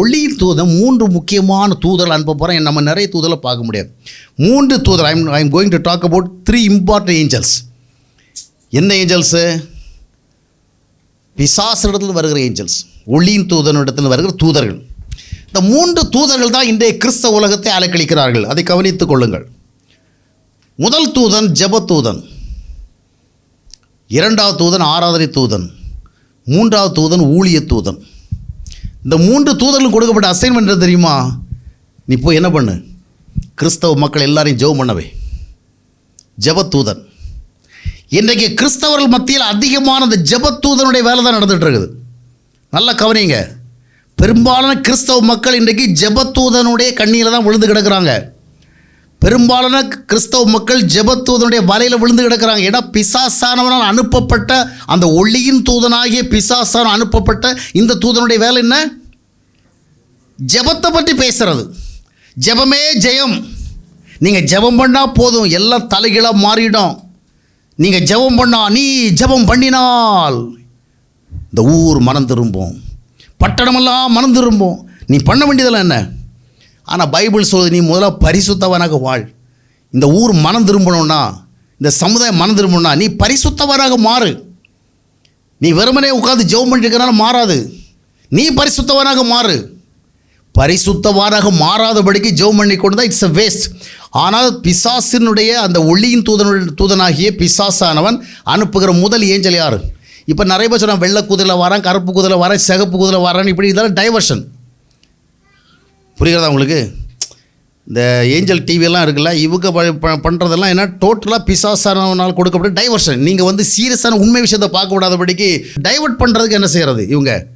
ஒளியின் தூதன் மூன்று முக்கியமான தூதர்கள் அனுப்ப போகிறேன் நம்ம நிறைய தூதரை பார்க்க முடியாது. மூன்று தூதர் I'm I'm going to talk about three important angels என்ன ஏஞ்சல்ஸு பிசாசிடத்தில் வருகிற ஏஞ்சல்ஸ் ஒளியின் தூதனிடத்தில் வருகிற தூதர்கள். இந்த மூன்று தூதர்கள் தான் இன்றைய கிறிஸ்தவ உலகத்தை அலைக்கழிக்கிறார்கள். அதை கவனித்துக் கொள்ளுங்கள். முதல் தூதன் ஜெப தூதன். இரண்டாவது தூதன் ஆராதனை தூதன். மூன்றாவது தூதன் ஊழிய தூதன். இந்த மூன்று தூதர்களும் கொடுக்கப்பட்ட அசைன்மெண்ட் தெரியுமா? நீ போய் என்ன பண்ணு? கிறிஸ்தவ மக்கள் எல்லாரையும் ஜெபம் பண்ணவே. ஜெபத்தூதன். இன்றைக்கு கிறிஸ்தவர்கள் மத்தியில் அதிகமான அந்த ஜெபத்தூதனுடைய வேலை தான் நடந்துகிட்ருக்குது இருக்குது நல்லா கவனிங்க. பெரும்பாலான கிறிஸ்தவ மக்கள் இன்றைக்கு ஜெபத்தூதனுடைய கண்ணியில் தான் விழுந்து கிடக்குறாங்க. பெரும்பாலான கிறிஸ்தவ மக்கள் ஜெபத்தூதனுடைய வலையில் விழுந்து கிடக்குறாங்க. ஏன்னா பிசாசானவனால் அனுப்பப்பட்ட அந்த ஒளியின் தூதனாகிய பிசாசான அனுப்பப்பட்ட இந்த தூதனுடைய வேலை என்ன? ஜெபத்தை பற்றி பேசுறது. ஜெபமே ஜெயம். நீங்கள் ஜெபம் பண்ணால் போதும். எல்லாம் தலைகீழாக மாறிடும். நீங்கள் ஜெபம் பண்ணா நீ ஜெபம் பண்ணினால் இந்த ஊர் மனம் திரும்பும். பட்டணமெல்லாம் மனம் திரும்பும். நீ பண்ண வேண்டியதெல்லாம் என்ன? ஆனால் பைபிள் சொல்லுது நீ முதல்ல பரிசுத்தவனாக வாழ். இந்த ஊர் மனம் திரும்பணும்னா இந்த சமுதாயம் மனம் திரும்பணும்னா நீ பரிசுத்தவனாக மாறு. நீ வெறுமனே உட்காந்து ஜெபம் பண்ணிருக்கனால மாறாது. நீ பரிசுத்தவனாக மாறு. பரிசுத்தவனாக மாறாதபடிக்கு ஜெபம் பண்ணி கொண்டு தான் இட்ஸ் அ வேஸ்ட் ஆனால் பிசாசினுடைய அந்த ஒளியின் தூதனுடைய தூதனாகிய பிசாசானவன் அனுப்புகிற முதல் ஏஞ்சல் யார்? இப்போ நிறைய பேர் சொன்னால் வெள்ளை குதிரை வரேன் கருப்பு குதிரை வரேன் சிகப்பு குதிரை வரேன் இப்படி இதெல்லாம் டைவர்ஷன் புரிகிறதா உங்களுக்கு? இந்த ஏஞ்சல் டிவியெல்லாம் இருக்குல்ல இவங்க ப- ப- பண்ணுறதெல்லாம் என்ன டோட்டலாக பிசாசானால் கொடுக்கப்பட்ட டைவர்ஷன் நீங்கள் வந்து சீரியஸான உண்மை விஷயத்தை பார்க்க விடாதபடிக்கு டைவர்ட் பண்ணுறதுக்கு என்ன செய்கிறது இவங்க?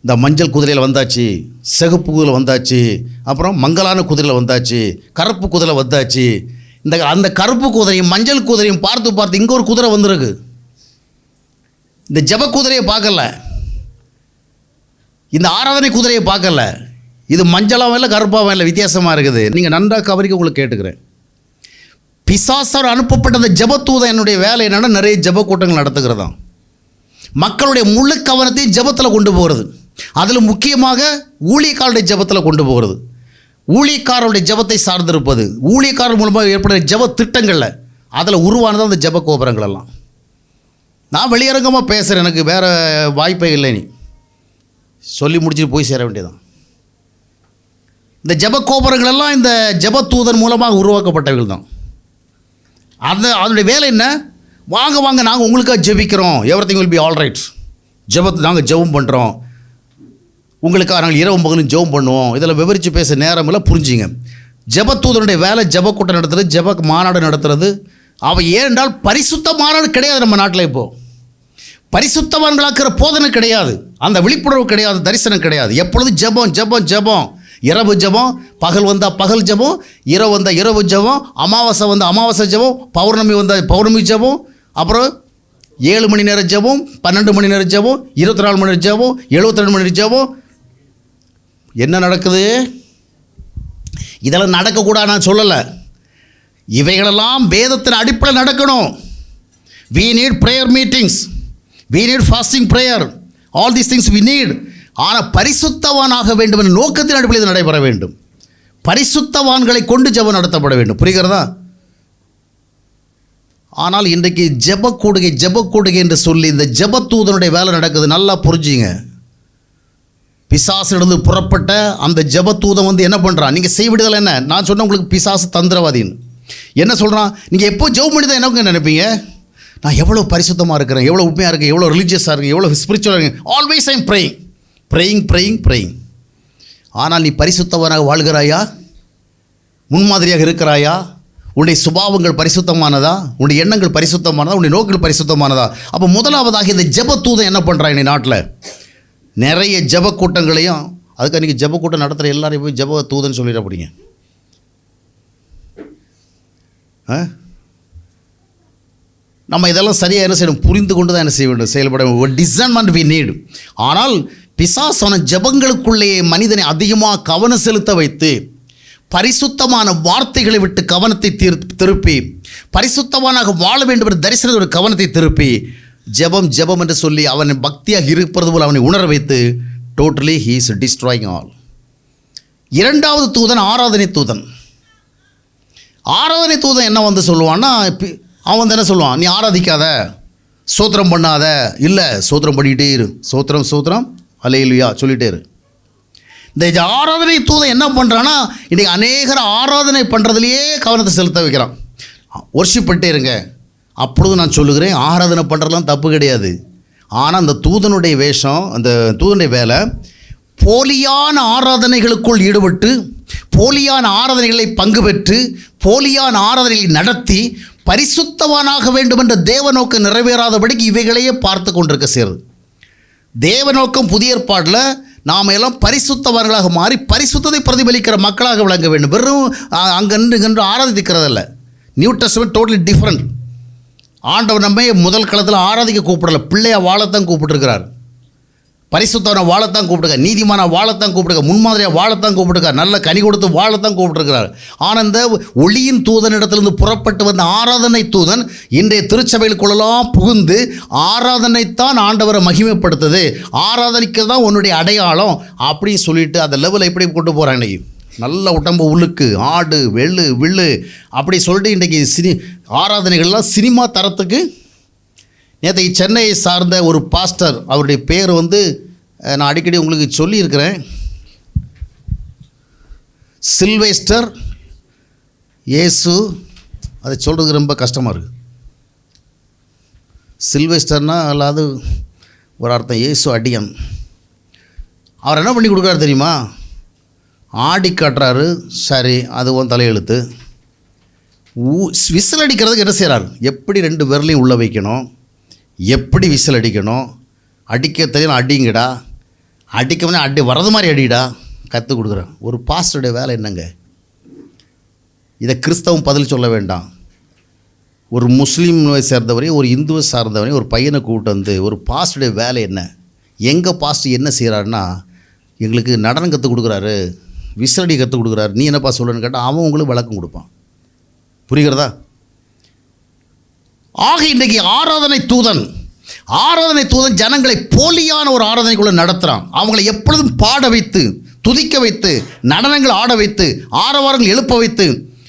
இந்த மஞ்சள் குதிரையில் வந்தாச்சு சிகப்பு குதிரை வந்தாச்சு அப்புறம் மங்கலான குதிரையில் வந்தாச்சு கருப்பு குதிரை வந்தாச்சு. இந்த அந்த கருப்பு குதிரையும் மஞ்சள் குதிரையும் பார்த்து பார்த்து இங்கே ஒரு குதிரை வந்திருக்கு. இந்த ஜப குதிரையை பார்க்கல. இந்த ஆராதனை குதிரையை பார்க்கல. இது மஞ்சளாவும் இல்லை கருப்பாவும் இல்லை வித்தியாசமாக இருக்குது. நீங்கள் நன்றாக கவரிக்க உங்களுக்கு கேட்டுக்கிறேன். பிசாசார் அனுப்பப்பட்ட அந்த ஜபத்தூதன் என்னுடைய வேலை என்னென்னா நிறைய ஜப கூட்டங்கள் நடத்துகிறதாம். மக்களுடைய முழு கவனத்தையும் ஜபத்தில் கொண்டு போகிறது. அதில் முக்கியமாக ஊழியக்காரருடைய ஜபத்தில் கொண்டு போகிறது. ஊழியக்காரருடைய ஜபத்தை சார்ந்திருப்பது. ஊழியக்காரர் மூலமாக ஏற்படுற ஜப திட்டங்களில் அதில் உருவானது அந்த ஜப கோபுரங்கள் எல்லாம். நான் வெளியரங்கமாக பேசுகிறேன் எனக்கு வேறு வாய்ப்பே இல்லை நீ. சொல்லி முடிச்சுட்டு போய் சேர வேண்டியதான் இந்த ஜப கோபுரங்கள் எல்லாம் இந்த ஜப தூதன் மூலமாக உருவாக்கப்பட்டவர்கள் தான் அந்த அதனுடைய வேலை என்ன? வாங்க வாங்க நாங்கள் உங்களுக்காக ஜெபிக்கிறோம். Everything will be all rights ஜபத்து நாங்கள் ஜெபம் பண்ணுறோம் உங்களுக்காக நாங்கள் இரவு பகலும் ஜெபம் பண்ணுவோம். இதில் விவரித்து பேச நேரம் இல்லை புரிஞ்சுங்க. ஜெபத்தூதனுடைய வேலை ஜெப கூட்டம் நடத்துறது ஜெப மாநாடு நடத்துறது. அவன் ஏனென்றால் பரிசுத்த மாநாடு கிடையாது நம்ம நாட்டில் இப்போது பரிசுத்தவான்களாக்கிற போதனை கிடையாது. அந்த விழிப்புணர்வு கிடையாது தரிசனம் கிடையாது. எப்பொழுதும் ஜெபம் ஜெபம் ஜெபம்? இரவு ஜெபம் பகல் வந்தால் பகல் ஜெபம் இரவு வந்தால் இரவு ஜெபம் அமாவாசை வந்தால் அமாவாசை ஜெபம் பௌர்ணமி வந்தால் பௌர்ணமி ஜெபம் அப்புறம் ஏழு மணி நேரம் ஜெபம் பன்னெண்டு மணி நேரம் ஜெபம் இருபத்தி நாலு மணி நேரம் ஜெபம் எழுபத்தி ரெண்டு மணி நேரம் ஜெபம். என்ன நடக்குது? இதெல்லாம் நடக்கக்கூடாது நான் சொல்லலை. இவைகளெல்லாம் வேதத்தின் அடிப்படையில் நடக்கணும். We need prayer meetings we need fasting prayer all these things we need ஆனால் பரிசுத்தவானாக வேண்டும் என்ற நோக்கத்தின் அடிப்படையில் இது நடைபெற வேண்டும். பரிசுத்தவான்களை கொண்டு ஜெபம் நடத்தப்பட வேண்டும். புரிகிறதா? ஆனால் இன்றைக்கு ஜெப கூடுகை ஜெப கூடுகை என்று சொல்லி இந்த ஜெபத்தூதனுடைய வேலை நடக்குது. நல்லா புரிஞ்சுங்க. பிசாசிலிருந்து புறப்பட்ட அந்த ஜெபத்தூதம் வந்து என்ன பண்ணுறான் நீங்கள் செய்விடுதல் என்ன? நான் சொன்ன உங்களுக்கு பிசாசு தந்திரவாதின்னு. என்ன சொல்கிறான் நீங்கள் எப்போ ஜெபம் பண்ணி தான் என்னங்க நினைப்பீங்க? நான் எவ்வளோ பரிசுத்தமாக இருக்கிறேன் எவ்வளோ உண்மையாக இருக்கேன் எவ்வளோ ரிலீஜியஸாக இருக்கேன் எவ்வளோ ஸ்பிரிச்சுவலாக இருக்கேன். Always I'm praying praying praying praying ஆனால் நீ பரிசுத்தவனாக வாழ்கிறாயா? முன்மாதிரியாக இருக்கிறாயா? உன்னுடைய சுபாவங்கள் பரிசுத்தமானதா? உன்னுடைய எண்ணங்கள் பரிசுத்தமானதா? உன்னுடைய நோக்குகள் பரிசுத்தமானதா? அப்போ முதலாவதாக இந்த ஜபத்தூதம் என்ன பண்ணுறான் இன்னைக்கு நாட்டில்? நிறைய ஜப கூட்டங்களையும் அதுக்கு அன்றைக்கி ஜெப கூட்டம் நடத்துகிற எல்லாரையும் போய் ஜெப தூதன்னு சொல்லிட அப்படிங்க ஆ? நம்ம இதெல்லாம் சரியாக என்ன செய்யணும்? புரிந்து கொண்டு தான் என்ன செய்ய வேண்டும்? செயல்பட வேண்டும். வி நீடு ஆனால் பிசாசான ஜபங்களுக்குள்ளேயே மனிதனை அதிகமாக கவனம் செலுத்த வைத்து பரிசுத்தமான வார்த்தைகளை விட்டு கவனத்தை தீர் திருப்பி பரிசுத்தமானாக வாழ வேண்டும் என்ற தரிசனத்தோட கவனத்தை திருப்பி ஜெபம் ஜெபம் என்று சொல்லி அவனை பக்தியாக இருப்பது போல் அவனை உணர வைத்து totally he is destroying all இரண்டாவது தூதன் ஆராதனை தூதன். ஆராதனை தூதன் என்ன வந்து சொல்லுவான்னா அவன் வந்து என்ன சொல்லுவான்? நீ ஆராதிக்காத சோத்திரம் பண்ணாத இல்லை சோத்திரம் பண்ணிக்கிட்டே இரு. சோத்திரம் சோத்திரம் அலையிலுயா சொல்லிட்டே இரு. இந்த ஆராதனை தூதன் என்ன பண்ணுறான்னா இன்றைக்கி அநேகர் ஆராதனை பண்ணுறதுலையே கவனத்தை செலுத்த வைக்கிறான். ஒர்ஷிப் பண்ணிட்டே இருங்க. அப்பொழுது நான் சொல்லுகிறேன் ஆராதனை பண்ணுறதுலாம் தப்பு கிடையாது. ஆனால் அந்த தூதனுடைய வேஷம் அந்த தூதனுடைய வேலை போலியான ஆராதனைகளுக்குள் ஈடுபட்டு போலியான ஆராதனைகளை பங்கு பெற்று போலியான ஆராதனைகளை நடத்தி பரிசுத்தவானாக வேண்டும் என்ற தேவ நோக்கு நிறைவேறாதபடிக்கு இவைகளையே பார்த்து கொண்டிருக்க சேருது தேவ நோக்கம் புதிய ஏற்பாடில் நாம் எல்லாம் பரிசுத்தவர்களாக மாறி பரிசுத்தத்தை பிரதிபலிக்கிற மக்களாக விளங்க வேண்டும். வெறும் அ- நின்று இங்கன்று நியூ டெஸ்ட்மெண்ட் டோட்டலி டிஃப்ரெண்ட் ஆண்டவர் நம்மை முதல் களத்தில் ஆராதிக்க கூப்பிடலை. பிள்ளையை வாழத்தான் கூப்பிட்டுருக்கிறார். பரிசுத்தவனை வாழத்தான் கூப்பிடுங்க நீதிமான வாழத்தான் கூப்பிடுங்க முன்மாதிரியாக வாழத்தான் கூப்பிடுங்க நல்ல கனி கொடுத்து வாழத்தான் கூப்பிட்டுருக்கிறார். ஆனால் இந்த ஒளியின் தூதனிடத்திலிருந்து புறப்பட்டு வந்த ஆராதனை தூதன் இன்றைய திருச்சபைகளுக்குள்ளெல்லாம் புகுந்து ஆராதனைத்தான் ஆண்டவரை மகிமைப்படுத்துது. ஆராதனைக்கு தான் உன்னுடைய அடையாளம் அப்படின்னு சொல்லிட்டு அந்த லெவலை எப்படி கொண்டு போகிறாங்க இன்றைக்கி நல்ல உடம்பு உழுக்கு ஆடு வெள்ளு வில்லு அப்படி சொல்லிட்டு இன்றைக்கி சினி ஆராதனைகள்லாம் சினிமா தரத்துக்கு நேற்று சென்னையை சார்ந்த ஒரு பாஸ்டர் அவருடைய பேர் வந்து நான் அடிக்கடி உங்களுக்கு சொல்லியிருக்கிறேன். சில்வேஸ்டர் இயேசு அதை சொல்கிறது ரொம்ப கஷ்டமாக இருக்குது சில்வேஸ்டர்னால் அல்லாது ஒரு அர்த்தம் இயேசு அடியன். அவர் என்ன பண்ணி கொடுக்குறாரு தெரியுமா? ஆடி காட்டுறாரு. சரி அது உன் தலையெழுத்து. ஊ விசில் அடிக்கிறதுக்கு என்ன செய்கிறார் எப்படி ரெண்டு விரலையும் உள்ளே வைக்கணும்? எப்படி விசில் அடிக்கணும்? அடிக்க தெரியும் அடிங்கடா. அடிக்கணும்னா அடி வர்றது மாதிரி அடிடா. கற்றுக் கொடுக்குறேன். ஒரு பாஸ்டருடைய வேலை என்னங்க? இதை கிறிஸ்தவம் பதில் சொல்ல வேண்டாம். ஒரு முஸ்லீம் சேர்ந்தவரையும் ஒரு இந்துவை சார்ந்தவரையும் ஒரு பையனை கூப்பிட்டு வந்து ஒரு பாஸ்டருடைய வேலை என்ன? எங்கள் பாஸ்டர் என்ன செய்கிறாருன்னா எங்களுக்கு நடனம் கற்றுக் கொடுக்குறாரு விசிலடி கற்றுக் கொடுக்குறாரு. நீ என்னப்பா சொல்லுன்னு கேட்டால் அவன் உங்களுக்கு விளக்கம் கொடுப்பான். புரிகிறதா? ஆக இன்றைக்கு ஆராதனை தூதன் ஆராதனை தூதன் ஜனங்களை போலியான ஒரு ஆராதனைக்குள்ள நடத்துகிறான் அவங்களை எப்பொழுதும் பாட வைத்து துதிக்க வைத்து நடனங்கள் ஆட வைத்து ஆரவாரங்கள் எழுப்ப வைத்து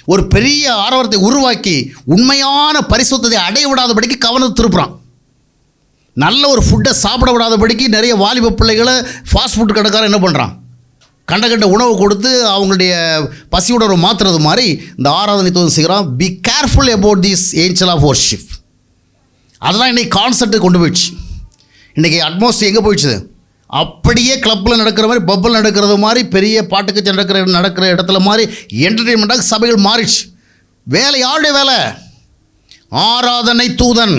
ஒரு பெரிய ஆரவாரத்தை உருவாக்கி உண்மையான பரிசுத்தத்தை அடைய விடாதபடிக்கு கவனத்தை திருப்புறான். நல்ல ஒரு ஃபுட்டை சாப்பிட விடாதபடிக்கு நிறைய வாலிப பிள்ளைகளை ஃபாஸ்ட் ஃபுட் கடைக்காரன் என்ன பண்ணுறான் கண்ட கண்ட உணவு கொடுத்து அவங்களுடைய பசி உணர்வு மாற்றுறது மாதிரி இந்த ஆராதனை தூதன் செய்கிறோம் be careful about this angel of worship அதெல்லாம் இன்றைக்கி கான்செப்ட்டு கொண்டு போயிடுச்சு. இன்றைக்கி அட்மாஸ்ட் எங்கே போயிடுச்சு? அப்படியே கிளப்பில் நடக்கிற மாதிரி பப்பில் நடக்கிறது மாதிரி பெரிய பாட்டுக்கு நடக்கிற நடக்கிற இடத்துல மாதிரி என்டர்டெயின்மெண்ட்டாக சபைகள் மாறிடுச்சு. வேலை யாருடைய வேலை? ஆராதனை தூதன்.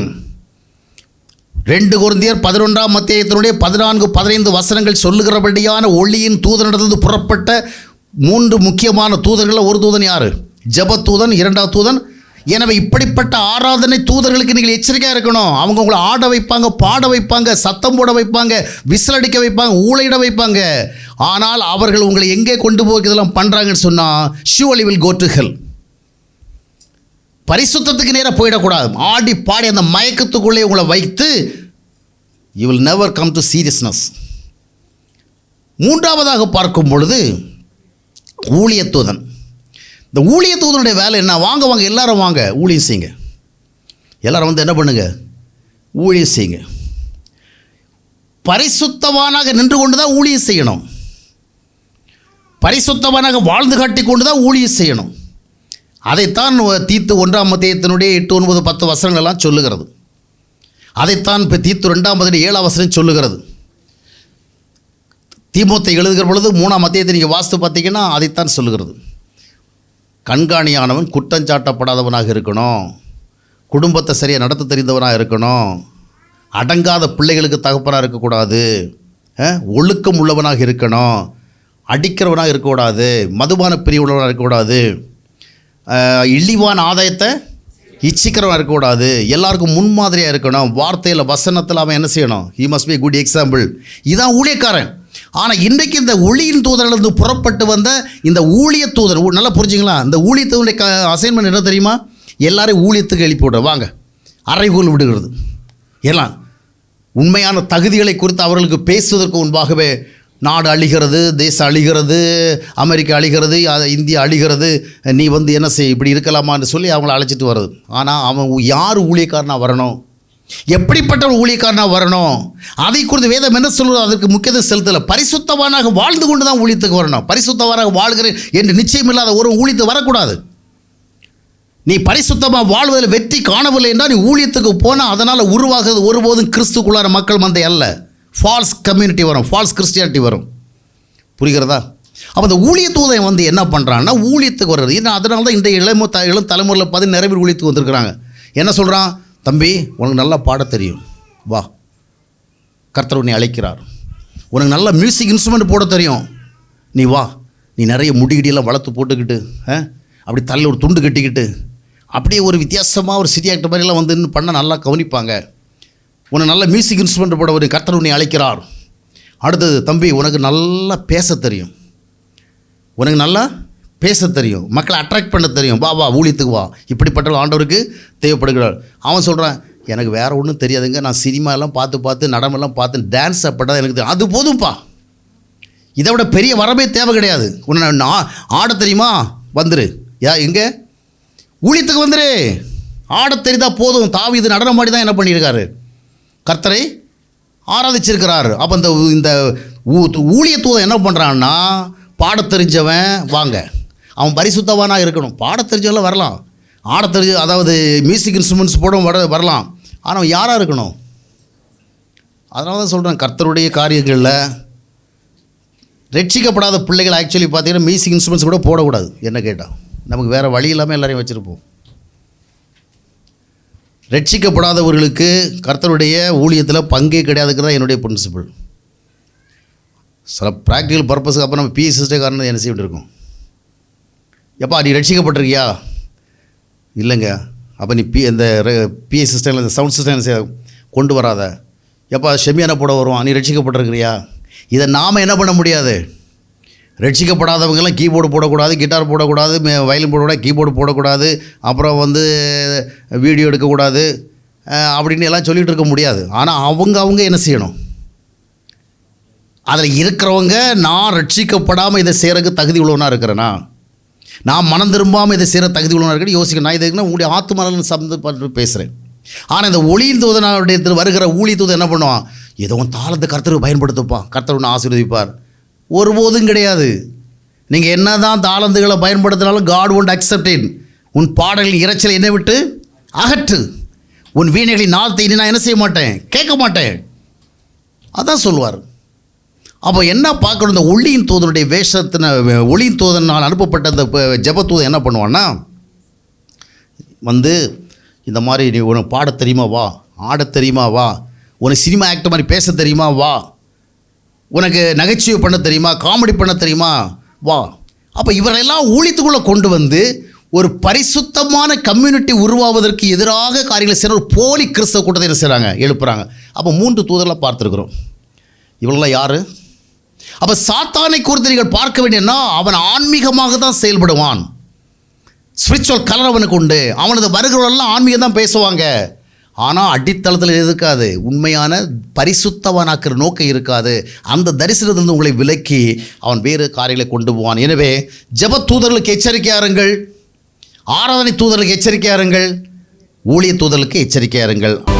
ரெண்டு குருந்தியர் பதினொன்றாம் மத்தியத்தினுடைய பதினான்கு பதினைந்து வசனங்கள் சொல்லுகிறபடியான ஒளியின் தூதனிடத்திலிருந்து புறப்பட்ட மூன்று முக்கியமான தூதர்களில் ஒரு தூதன் யார்? ஜபத்தூதன் இரண்டாவது தூதன். எனவே இப்படிப்பட்ட ஆராதனை தூதர்களுக்கு நீங்கள் எச்சரிக்கையாக இருக்கணும். அவங்க உங்களை ஆட வைப்பாங்க பாட வைப்பாங்க சத்தம் போட வைப்பாங்க விசில் அடிக்க வைப்பாங்க ஊழையிட வைப்பாங்க. ஆனால் அவர்கள் உங்களை எங்கே கொண்டு போய் இதெல்லாம் பண்ணுறாங்கன்னு சொன்னால் ஷுவலி வில் கோ டு பரிசுத்தத்துக்கு நேராக போயிடக்கூடாது. ஆடி பாடி அந்த மயக்கத்துக்குள்ளே உங்களை வைத்து you will never come to seriousness மூன்றாவதாக பார்க்கும் பொழுது ஊழியத்தூதன். இந்த ஊழியத்தூதனுடைய வேலை என்ன? வாங்க வாங்க எல்லாரும் வாங்க ஊழியம் செய்யுங்க. எல்லாரும் வந்து என்ன பண்ணுங்க? ஊழியம் செய்யுங்க. பரிசுத்தவானாக நின்று கொண்டு தான் ஊழியம் செய்யணும். பரிசுத்தவானாக வாழ்ந்து காட்டி கொண்டு தான் ஊழியம் செய்யணும். அதைத்தான் தீத்து ஒன்றாம் மத்தியத்தினுடைய எட்டு ஒன்பது பத்து வசனங்கள் எல்லாம் சொல்லுகிறது. அதைத்தான் இப்போ தீத்து ரெண்டாம் மத்திய ஏழாம் வசனம் சொல்லுகிறது. தீமூத்தை எழுதுகிற பொழுது மூணாம் மத்தியத்தை நீங்கள் வாஸ்து பார்த்தீங்கன்னா அதைத்தான் சொல்லுகிறது. கண்காணியானவன் குற்றஞ்சாட்டப்படாதவனாக இருக்கணும். குடும்பத்தை சரியாக நடத்த தெரிந்தவனாக இருக்கணும். அடங்காத பிள்ளைகளுக்கு தகப்பனாக இருக்கக்கூடாது. ஒழுக்கம் உள்ளவனாக இருக்கணும். அடிக்கிறவனாக இருக்கக்கூடாது. மதுபான பிரிவுள்ளவனாக இருக்கக்கூடாது. இழிவான ஆதாயத்தை இச்சிக்கிறவன் இருக்கக்கூடாது. எல்லாருக்கும் முன்மாதிரியாக இருக்கணும். வார்த்தையில் வசனத்தில் அவன் என்ன செய்யணும்? He must be good example இதான் ஊழியக்காரன். ஆனால் இன்றைக்கு இந்த ஒளியின் தூதரிலிருந்து புறப்பட்டு வந்த இந்த ஊழிய தூதர் நல்லா புரிஞ்சுங்களா? இந்த ஊழியத்தூதனுடைய க அசைன்மெண்ட் என்ன தெரியுமா? எல்லாரையும் ஊழியத்துக்கு எழுப்பி விடுற வாங்க. அறைகூல் விடுகிறது. எல்லாம். உண்மையான தகுதிகளை குறித்து அவர்களுக்கு பேசுவதற்கு முன்பாகவே நாடு அழிகிறது தேசம் அழிகிறது அமெரிக்கா அழிகிறது இந்தியா அழிகிறது நீ வந்து என்ன செய் இப்படி இருக்கலாமான்னு சொல்லி அவங்கள அழைச்சிட்டு வருது ஆனால் அவன் யார் ஊழியக்காரனாக வரணும்? எப்படிப்பட்ட ஒரு ஊழியக்காரனாக வரணும்? அதை குறித்து வேதம் என்ன சொல்வது அதற்கு முக்கியத்துவம் செலுத்தலை. பரிசுத்தவானாக வாழ்ந்து கொண்டு தான் ஊழியத்துக்கு வரணும். பரிசுத்தவானாக வாழ்கிறேன் என்று நிச்சயம் இல்லாத ஒரு ஊழியத்து வரக்கூடாது. நீ பரிசுத்தமாக வாழ்வதில் வெற்றி காணவில்லை என்றால் நீ ஊழியத்துக்கு போனால் அதனால் உருவாகிறது ஒருபோதும் கிறிஸ்துக்குள்ளார மக்கள் மந்தை அல்ல. ஃபால்ஸ் கம்யூனிட்டி வரும். ஃபால்ஸ் கிறிஸ்டியானிட்டி வரும். புரிகிறதா? அப்போ அந்த ஊழிய தூதன் வந்து என்ன பண்ணுறான்னா ஊழியத்துக்கு வர்றது. ஏன்னா அதனால தான் இன்றைய இளம த இளம் தலைமுறையில் பார்த்து நிறைய பேர் ஊழியத்துக்கு வந்திருக்கிறாங்க. என்ன சொல்கிறான் தம்பி உனக்கு நல்லா பாட தெரியும். வா. கர்த்தர் உன்னை அழைக்கிறார். உனக்கு நல்ல மியூசிக் இன்ஸ்ட்ருமெண்ட் போட தெரியும். நீ வா. நீ நிறைய முடிகிடியெல்லாம் வளர்த்து போட்டுக்கிட்டு அப்படி தலையில் ஒரு துண்டு கட்டிக்கிட்டு அப்படியே ஒரு வித்தியாசமாக ஒரு சிட்டி ஆக்டர் மாதிரிலாம் வந்து பண்ணால் நல்லா கவனிப்பாங்க. உன்னை நல்ல மியூசிக் இன்ஸ்ட்ருமெண்ட் போட ஒரு கர்த்தர் உன்னை அழைக்கிறார். அடுத்தது தம்பி உனக்கு நல்லா பேச தெரியும். உனக்கு நல்லா பேச தெரியும். மக்களை அட்ராக்ட் பண்ண தெரியும். வா வா ஊழியத்துக்கு வா. இப்படிப்பட்ட ஆண்டவருக்கு தேவைப்படுகிறார். அவன் சொல்கிறான் எனக்கு வேறு ஒன்றும் தெரியாதுங்க. நான் சினிமாலாம் பார்த்து பார்த்து நடமெல்லாம் பார்த்து டான்ஸ் அப்பட்டதான் எனக்கு தெரியும். அது போதும்ப்பா இதை விட பெரிய வரமே தேவை கிடையாது. உன்னை நான் ஆட தெரியுமா? வந்துரு. யா எங்கே? ஊழியத்துக்கு வந்துரு. ஆடத் தெரிந்தா போதும். தாவி இது நடனம் ஆடி தான் என்ன பண்ணியிருக்காரு? கர்த்தரை ஆராதிச்சிருக்கிறார். அப்போ இந்த இந்த ஊ- ஊழியத்துவம் என்ன பண்ணுறான்னா பாட தெரிஞ்சவன் வாங்க. அவன் பரிசுத்தவானாக இருக்கணும். பாட தெரிஞ்சவெல்லாம் வரலாம். ஆட தெரிஞ்ச அதாவது மியூசிக் இன்ஸ்ட்ருமெண்ட்ஸ் போடவும் வர வரலாம். ஆனால் அவன் யாராக இருக்கணும்? அதனால தான் சொல்கிறேன் கர்த்தருடைய காரியங்களில் ரட்சிக்கப்படாத பிள்ளைகள் ஆக்சுவலி பார்த்தீங்கன்னா மியூசிக் இன்ஸ்ட்ருமெண்ட்ஸ் கூட போடக்கூடாது. என்ன கேட்டால் நமக்கு வேறு வழி இல்லாமல் எல்லாரையும் வச்சுருப்போம். ரட்சிக்கப்படாதவர்களுக்கு கர்த்தருடைய ஊழியத்தில் பங்கே கிடையாதுங்கிறது என்னுடைய பிரின்சிபல் சில ப்ராக்டிக்கல் பர்பஸுக்கு அப்புறம் நம்ம பிஎஸ் சிஸ்டக்காரன் என்ன செய்ய வேண்டியிருக்கும்? எப்பா நீ ரட்சிக்கப்பட்டிருக்கியா? இல்லைங்க. அப்போ நீ பி இந்த பிஎஸ் சிஸ்டம் இந்த சவுண்ட் சிஸ்டம் என்ன கொண்டு வராத. எப்பா செமியான போட வருவான். நீ ரட்சிக்கப்பட்டிருக்கிறியா? இதை நாம் என்ன பண்ண முடியாது? ரட்சிக்கப்படாதவங்கெல்லாம் கீபோர்டு போடக்கூடாது கிட்டார் போடக்கூடாது வயலின் போடக்கூடாது கீபோர்டு போடக்கூடாது அப்புறம் வந்து வீடியோ எடுக்கக்கூடாது அப்படின்னு எல்லாம் சொல்லிகிட்டு இருக்க முடியாது. ஆனால் அவங்க அவங்க என்ன செய்யணும்? அதில் இருக்கிறவங்க நான் ரட்சிக்கப்படாமல் இதை செய்கிறதுக்கு தகுதி உள்ளவனாக இருக்கிறேனா? நான் மனம் திரும்பாமல் இதை செய்கிற தகுதி உள்ளவனாக இருக்கிறேன் யோசிக்கணும். நான் இதுக்குன்னா உங்களுடைய ஆத்மநலன் சம்மந்தப்பட்டு பேசுகிறேன் ஆனால் இந்த ஒளியின் தூதனுடைய வருகிற ஊழி தூதன் என்ன பண்ணுவான்? ஏதோ உன் தாளத்தை கர்த்தருக்கு பயன்படுத்துப்பான். கர்த்தர் ஒன்று ஆசீர்வதிப்பார். ஒருபோதும் கிடையாது. நீங்கள் என்ன தான் தாளந்துகளை பயன்படுத்தினாலும் காட் ஒன்ட் அக்செப்டேன் உன் பாடலின் இரைச்சல் என்னை விட்டு அகற்று. உன் வீணைகளின் நாளத்தை இனி நான் என்ன செய்ய மாட்டேன்? கேட்க மாட்டேன். அதான் சொல்லுவார். அப்போ என்ன பார்க்கணும்? இந்த ஒளியின் தூதனுடைய வேஷத்தின ஒளியின் தூதனால் அனுப்பப்பட்ட அந்த ஜபத்தூதன் என்ன பண்ணுவான்னா வந்து இந்த மாதிரி நீ உனக்கு பாடத் தெரியுமா? வா. ஆடத் தெரியுமா? வா. உனக்கு சினிமா ஆக்டர் மாதிரி பேச தெரியுமா? வா. உனக்கு நகைச்சுவை பண்ண தெரியுமா? காமெடி பண்ண தெரியுமா? வா. அப்போ இவரெல்லாம் ஊழியத்துக்குள்ளே கொண்டு வந்து ஒரு பரிசுத்தமான கம்யூனிட்டி உருவாவதற்கு எதிராக காரியங்களை செய்கிற ஒரு போலி கிறிஸ்தவ கூட்டத்தை என்ன செய்கிறாங்க எழுப்புறாங்க. அப்போ மூன்று தூதரெல்லாம் பார்த்துருக்குறோம். இவங்களாம் யார்? அப்போ சாத்தானை குறித்து நீங்கள் பார்க்க வேண்டியன்னா அவன் ஆன்மீகமாக தான் செயல்படுவான். ஸ்பிரிச்சுவல் கலர் அவனுக்கு உண்டு. அவனது வருகிறவரெல்லாம் ஆன்மீகம் தான் பேசுவாங்க. ஆனால் அடித்தளத்தில் இருக்காது. உண்மையான பரிசுத்தவனாக்கிற நோக்கம் இருக்காது. அந்த தரிசனத்திலிருந்து உங்களை விலக்கி அவன் வேறு காரியங்களை கொண்டு போவான். எனவே ஜப தூதர்களுக்கு எச்சரிக்கையாருங்கள் ஆராதனை தூதர்களுக்கு எச்சரிக்கையாருங்கள் ஊழிய தூதர்களுக்கு எச்சரிக்கையாருங்கள்